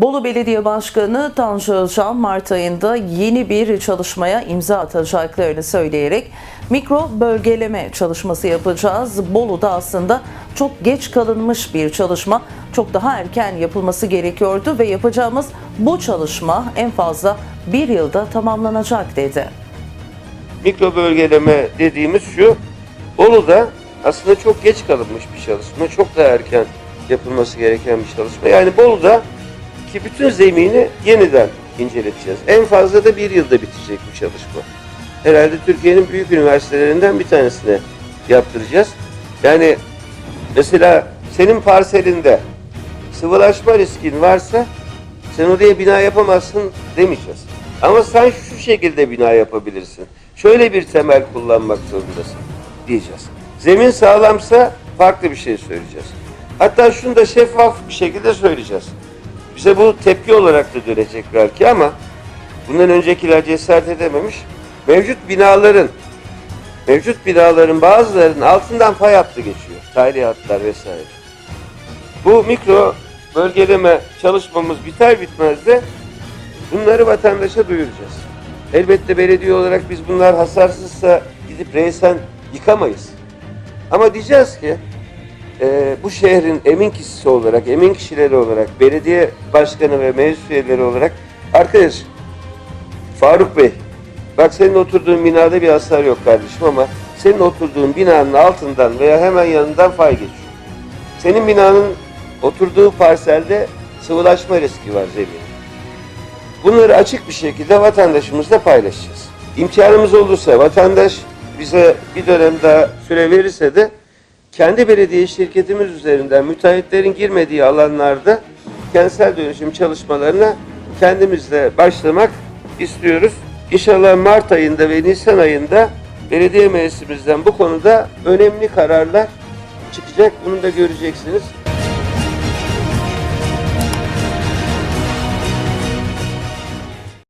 Bolu Belediye Başkanı Tanju Özcan Mart ayında yeni bir çalışmaya imza atacaklarını söyleyerek mikro bölgeleme çalışması yapacağız. Bolu'da aslında çok geç kalınmış bir çalışma, çok daha erken yapılması gerekiyordu ve yapacağımız bu çalışma en fazla bir yılda tamamlanacak dedi. mikro bölgeleme dediğimiz şu, Bolu'da aslında çok geç kalınmış bir çalışma, çok daha erken yapılması gereken bir çalışma. Yani Bolu'da ki bütün zemini yeniden inceleteceğiz. En fazla da bir yılda bitecek bu çalışma. Herhalde Türkiye'nin büyük üniversitelerinden bir tanesine yaptıracağız. Yani mesela senin parselinde sıvılaşma riskin varsa sen oraya bina yapamazsın demeyeceğiz. Ama sen şu şekilde bina yapabilirsin. Şöyle bir temel kullanmak zorundasın diyeceğiz. Zemin sağlamsa farklı bir şey söyleyeceğiz. Hatta şunu da şeffaf bir şekilde söyleyeceğiz. Bize bu tepki olarak da dönecek belki ama bundan öncekiler cesaret edememiş. Mevcut binaların mevcut binaların bazılarının altından fay hattı geçiyor. Tarihi vesaire. Bu mikro bölgeleme çalışmamız biter bitmez de bunları vatandaşa duyuracağız. Elbette belediye olarak biz bunlar hasarsızsa gidip reysen yıkamayız. Ama diyeceğiz ki e, bu şehrin emin kişisi olarak, emin kişileri olarak, belediye başkanı ve meclis üyeleri olarak arkadaş Faruk Bey bak senin oturduğun binada bir hasar yok kardeşim ama senin oturduğun binanın altından veya hemen yanından fay geçiyor. Senin binanın oturduğu parselde sıvılaşma riski var zemin. Bunları açık bir şekilde vatandaşımızla paylaşacağız. İmkanımız olursa vatandaş bize bir dönem daha süre verirse de kendi belediye şirketimiz üzerinden müteahhitlerin girmediği alanlarda kentsel dönüşüm çalışmalarına kendimizle başlamak istiyoruz. İnşallah Mart ayında ve Nisan ayında belediye meclisimizden bu konuda önemli kararlar çıkacak. Bunu da göreceksiniz.